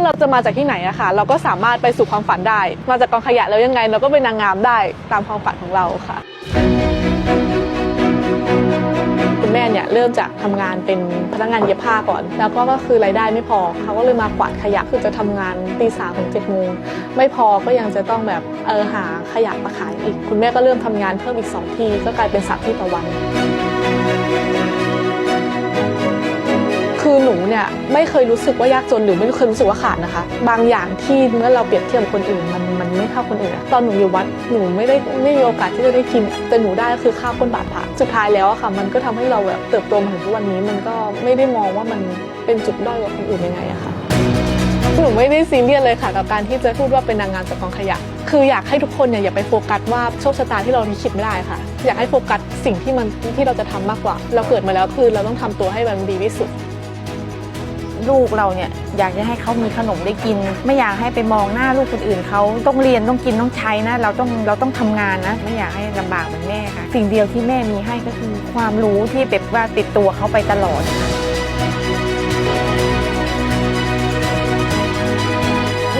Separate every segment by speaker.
Speaker 1: ว่าเราจะมาจากที่ไหนอะค่ะ เราก็สามารถไปสู่ความฝันได้ มาจากกองขยะแล้วยังไง เราก็เป็นนางงามได้ตามความฝันของเราค่ะ คุณแม่เนี่ยเริ่มจากทำงานเป็นพนักงานเย็บผ้าก่อน แล้วก็ก็คือรายได้ไม่พอเขาก็เลยมากวาดขยะคือจะทำงานตีสามถึงเจ็ดโมงไม่พอก็ยังจะต้องแบบเออหาขยะมาขายอีก คุณแม่ก็เริ่มทำงานเพิ่มอีกสองที่ก็กลายเป็นสามที่ต่อวัน นูเนี่ยไม่เคยรู้สึกว่ายากจนหรือไม่เคยรู้สึกว่าขาดนะคะ บางอย่างที่เมื่อเราเปรียบเทียบกับคนอื่นมันมันไม่เท่าคนอื่นตอนหนูอยู่วัดหนูไม่ได้ไม่มีโอกาสที่จะได้กิน แต่หนูได้ก็คือข้าวก้นบาทผ่าสุดท้ายแล้วอะค่ะ มันก็ทำให้เราแบบเติบโตมาถึงทุกวันนี้มันก็ไม่ได้มองว่ามันเป็นจุดด้อยกว่าคนอื่นยังไงอะค่ะหนูไม่ได้ซีเรียสเลยค่ะกับการที่จะพูดว่าเป็นนางงามจากกองขยะ คืออยากให้ทุกคนเนี่ยอย่าไปโฟกัสว่าโชคชะตาที่เราลิขิตไม่ได้ค่ะ อยากให้โฟกัสสิ่งที่มันที่เราจะทำมากกว่า เราเกิดมาแล้วคือเราต้องทำตัวให้มันดีที่สุด
Speaker 2: ลูกเราเนี่ยอยากจะให้เขามีขนมได้กิน ไม่อยากให้ไปมองหน้าลูกคนอื่นเขาต้องเรียนต้องกินต้องใช้นะ เราต้องเราต้องทำงานนะ ไม่อยากให้ลำบากเหมือนแม่ค่ะ สิ่งเดียวที่แม่มีให้ก็คือ ความรู้ที่แบบว่าติดตัวเขาไปตลอด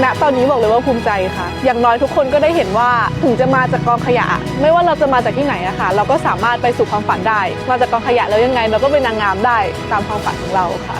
Speaker 1: ณตอนนี้บอกเลยว่าภูมิใจค่ะ อย่างน้อยทุกคนก็ได้เห็นว่าถึงจะมาจากกองขยะ ไม่ว่าเราจะมาจากที่ไหนอะค่ะเราก็สามารถไปสู่ความฝันได้ มาจากกองขยะแล้วยังไง เราก็เป็นนางงามได้ตามความฝันของเราค่ะ